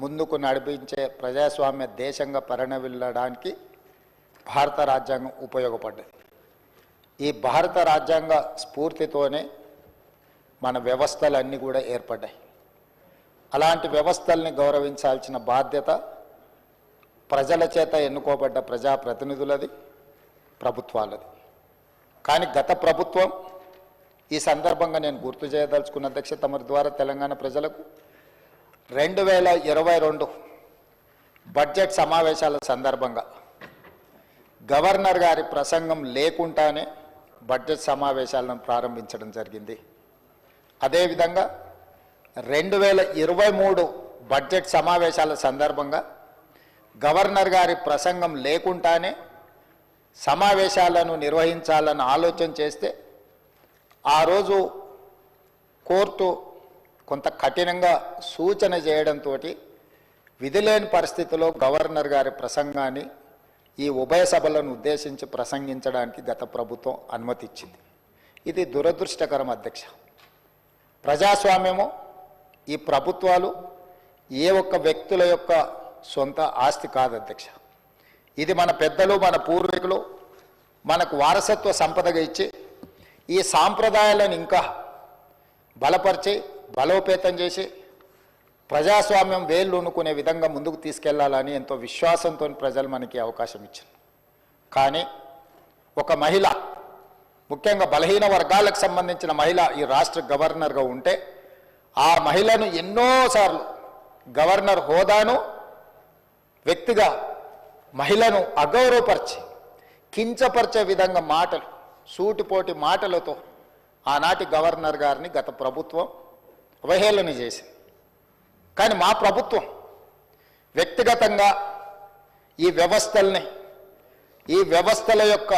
ముందుకు నడిపించే ప్రజాస్వామ్య దేశంగా పరిణమిల్లడానికి భారత రాజ్యాంగం ఉపయోగపడ్డది. ఈ భారత రాజ్యాంగ స్ఫూర్తితోనే మన వ్యవస్థలన్నీ కూడా ఏర్పడ్డాయి. అలాంటి వ్యవస్థల్ని గౌరవించాల్సిన బాధ్యత ప్రజల చేత ఎన్నుకోబడ్డ ప్రజాప్రతినిధులది ప్రభుత్వాలది. కానీ గత ప్రభుత్వం ఈ సందర్భంగా నేను గుర్తు చేయదలుచుకున్న అధ్యక్ష తమరి ద్వారా తెలంగాణ ప్రజలకు రెండు వేల ఇరవై రెండు బడ్జెట్ సమావేశాల సందర్భంగా గవర్నర్ గారి ప్రసంగం లేకుండానే బడ్జెట్ సమావేశాలను ప్రారంభించడం జరిగింది. అదేవిధంగా రెండు వేల ఇరవై మూడు బడ్జెట్ సమావేశాల సందర్భంగా గవర్నర్ గారి ప్రసంగం లేకుండానే సమావేశాలను నిర్వహించాలని ఆలోచన చేస్తే ఆ రోజు కోర్టు కొంత కఠినంగా సూచన చేయడంతో విధిలేని పరిస్థితిలో గవర్నర్ గారి ప్రసంగాన్ని ఈ ఉభయ సభలను ఉద్దేశించి ప్రసంగించడానికి గత ప్రభుత్వం అనుమతి ఇచ్చింది ఇది దురదృష్టకరం అధ్యక్ష. ప్రజాస్వామ్యము ఈ ప్రభుత్వాలు ఏ ఒక్క వ్యక్తుల యొక్క సొంత ఆస్తి కాదు అధ్యక్ష. ఇది మన పెద్దలు మన పూర్వీకులు మనకు వారసత్వ సంపదగా ఇచ్చి ఈ సాంప్రదాయాలను ఇంకా బలపరిచి బలోపేతం చేసి ప్రజాస్వామ్యం వేళ్ళు ఉనుకునే విధంగా ముందుకు తీసుకెళ్ళాలని ఎంతో విశ్వాసంతో ప్రజలు మనకి అవకాశం ఇచ్చారు. కానీ ఒక మహిళ ముఖ్యంగా బలహీన వర్గాలకు సంబంధించిన మహిళ ఈ రాష్ట్ర గవర్నర్గా ఉంటే ఆ మహిళను ఎన్నోసార్లు గవర్నర్ హోదాను వ్యక్తిగా మహిళను అగౌరవపరిచి కించపరిచే విధంగా మాటలు సూటిపోటి మాటలతో ఆనాటి గవర్నర్ గారిని గత ప్రభుత్వం అవహేళన చేసింది కానీ మా ప్రభుత్వం వ్యక్తిగతంగా ఈ వ్యవస్థల్ని ఈ వ్యవస్థల యొక్క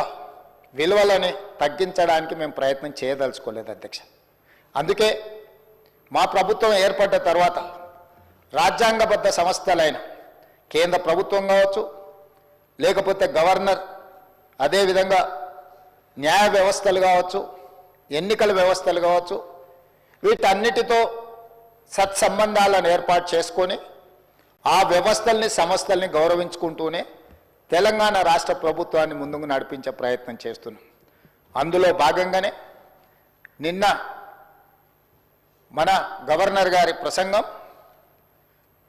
విలువలని తగ్గించడానికి మేము ప్రయత్నం చేయదలుచుకోలేదు అధ్యక్ష. అందుకే మా ప్రభుత్వం ఏర్పడ్డ తర్వాత రాజ్యాంగబద్ధ సంస్థలైన కేంద్ర ప్రభుత్వం కావచ్చు లేకపోతే గవర్నర్ అదేవిధంగా న్యాయ వ్యవస్థలు కావచ్చు ఎన్నికల వ్యవస్థలు కావచ్చు వీటన్నిటితో సత్సంబంధాలను ఏర్పాటు చేసుకొని ఆ వ్యవస్థల్ని సంస్థల్ని గౌరవించుకుంటూనే తెలంగాణ రాష్ట్ర ప్రభుత్వాన్ని ముందుకు నడిపించే ప్రయత్నం చేస్తున్నాం. అందులో భాగంగానే నిన్న మన గవర్నర్ గారి ప్రసంగం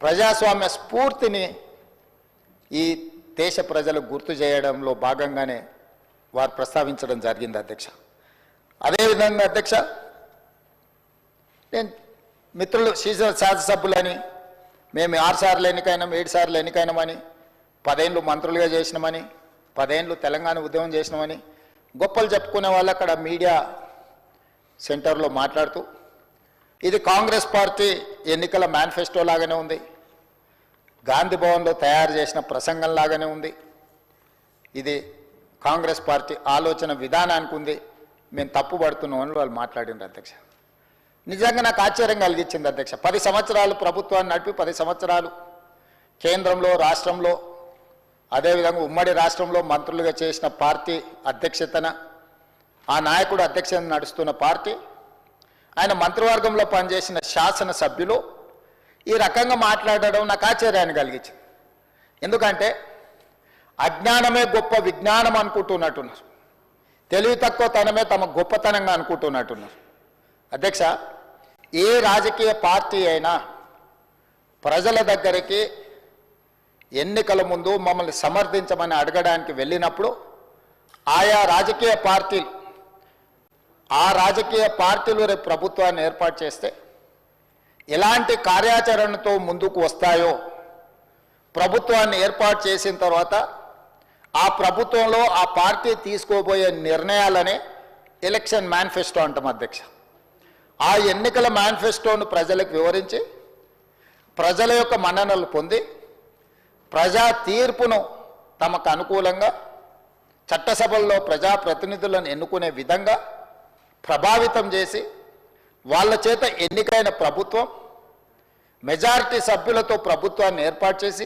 ప్రజాస్వామ్య స్ఫూర్తిని ఈ దేశ ప్రజలకు గుర్తు చేయడంలో భాగంగానే వారు ప్రస్తావించడం జరిగింది అధ్యక్ష. అదేవిధంగా అధ్యక్ష నేను మిత్రులు శీర్ష శాసనసభ్యులని మేము ఆరు సార్లు ఎన్నికైనాం ఏడు సార్లు ఎన్నికైనామని పదేళ్ళు మంత్రులుగా చేసినామని పదేళ్ళు తెలంగాణ ఉద్యమం చేసినామని గొప్పలు చెప్పుకునే వాళ్ళు అక్కడ మీడియా సెంటర్లో మాట్లాడుతూ ఇది కాంగ్రెస్ పార్టీ ఎన్నికల మేనిఫెస్టో లాగానే ఉంది. గాంధీ భవన్లో తయారు చేసిన ప్రసంగం లాగానే ఉంది. ఇది కాంగ్రెస్ పార్టీ ఆలోచన విధానానికి ఉంది. మేము తప్పు పడుతున్నామని వాళ్ళు మాట్లాడినారు అధ్యక్ష. నిజంగా నాకు ఆశ్చర్యం కలిగించింది అధ్యక్ష. పది సంవత్సరాలు ప్రభుత్వాన్ని నడిపి పది సంవత్సరాలు కేంద్రంలో రాష్ట్రంలో అదేవిధంగా ఉమ్మడి రాష్ట్రంలో మంత్రులుగా చేసిన పార్టీ అధ్యక్షతన ఆ నాయకుడు అధ్యక్షతన నడుస్తున్న పార్టీ ఆయన మంత్రివర్గంలో పనిచేసిన శాసన సభ్యులు ఈ రకంగా మాట్లాడడం నాకు ఆశ్చర్యాన్ని కలిగించింది. ఎందుకంటే అజ్ఞానమే గొప్ప విజ్ఞానం అనుకుంటున్నట్టున్నారు. తెలివి తక్కువ తనమే తమ గొప్పతనంగా అనుకుంటున్నట్టున్నారు. అధ్యక్ష ఏ రాజకీయ పార్టీ అయినా ప్రజల దగ్గరికి ఎన్నికల ముందు మమ్మల్ని సమర్థించమని అడగడానికి వెళ్ళినప్పుడు ఆయా రాజకీయ పార్టీలు ఆ రాజకీయ పార్టీలు రేపు ప్రభుత్వాన్ని ఏర్పాటు చేస్తే ఎలాంటి కార్యాచరణతో ముందుకు వస్తాయో ప్రభుత్వాన్ని ఏర్పాటు చేసిన తర్వాత ఆ ప్రభుత్వంలో ఆ పార్టీ తీసుకోబోయే నిర్ణయాలనే ఎలక్షన్ మేనిఫెస్టో అంటాం అధ్యక్ష. ఆ ఎన్నికల మేనిఫెస్టోను ప్రజలకు వివరించి ప్రజల యొక్క మన్ననలు పొంది ప్రజా తీర్పును తమకు అనుకూలంగా చట్టసభల్లో ప్రజాప్రతినిధులను ఎన్నుకునే విధంగా ప్రభావితం చేసి వాళ్ళ చేత ఎన్నికైన ప్రభుత్వం మెజారిటీ సభ్యులతో ప్రభుత్వాన్ని ఏర్పాటు చేసి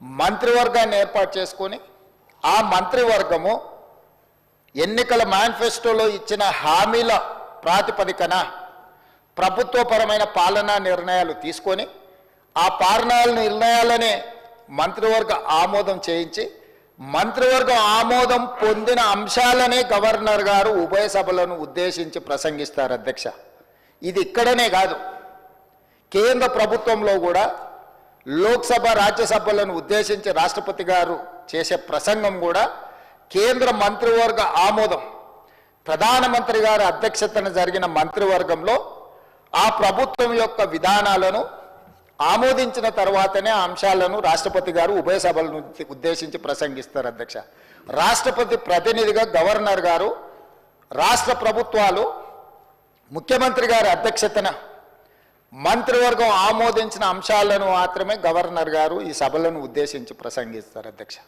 మంత్రివర్గాన్ని ఏర్పాటు చేసుకొని ఆ మంత్రివర్గము ఎన్నికల మేనిఫెస్టోలో ఇచ్చిన హామీల ప్రాతిపదికన ప్రభుత్వపరమైన పాలనా నిర్ణయాలు తీసుకొని ఆ పాలనాల నిర్ణయాలనే మంత్రివర్గ ఆమోదం చేయించి మంత్రివర్గం ఆమోదం పొందిన అంశాలనే గవర్నర్ గారు ఉభయ సభలను ఉద్దేశించి ప్రసంగిస్తారు అధ్యక్ష. ఇది ఇక్కడనే కాదు. కేంద్ర ప్రభుత్వంలో కూడా లోక్సభ రాజ్యసభలను ఉద్దేశించి రాష్ట్రపతి గారు చేసే ప్రసంగం కూడా కేంద్ర మంత్రివర్గ ఆమోదం ప్రధానమంత్రి గారి అధ్యక్షతన జరిగిన మంత్రివర్గంలో ఆ ప్రభుత్వం యొక్క విధానాలను ఆమోదించిన తర్వాతనే ఆ అంశాలను రాష్ట్రపతి గారు ఉభయ సభలను ఉద్దేశించి ప్రసంగిస్తారు అధ్యక్ష. రాష్ట్రపతి ప్రతినిధిగా గవర్నర్ గారు రాష్ట్ర ప్రభుత్వాలు ముఖ్యమంత్రి గారి అధ్యక్షతన మంత్రివర్గం ఆమోదించిన అంశాలను మాత్రమే గవర్నర్ గారు ఈ సభలను ఉద్దేశించి ప్రసంగిస్తారు అధ్యక్ష.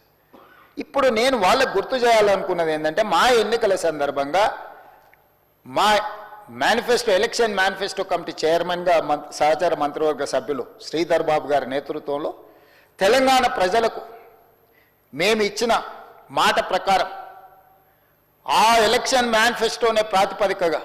ఇప్పుడు నేను వాళ్ళకు గుర్తు చేయాలనుకున్నది ఏంటంటే మా ఎన్నికల సందర్భంగా మా మేనిఫెస్టో ఎలక్షన్ మేనిఫెస్టో కమిటీ చైర్మన్గా మం సహచార మంత్రివర్గ సభ్యులు శ్రీధర్ బాబు గారి నేతృత్వంలో తెలంగాణ ప్రజలకు మేము ఇచ్చిన మాట ప్రకారం ఆ ఎలక్షన్ మేనిఫెస్టోనే ప్రాతిపదికగా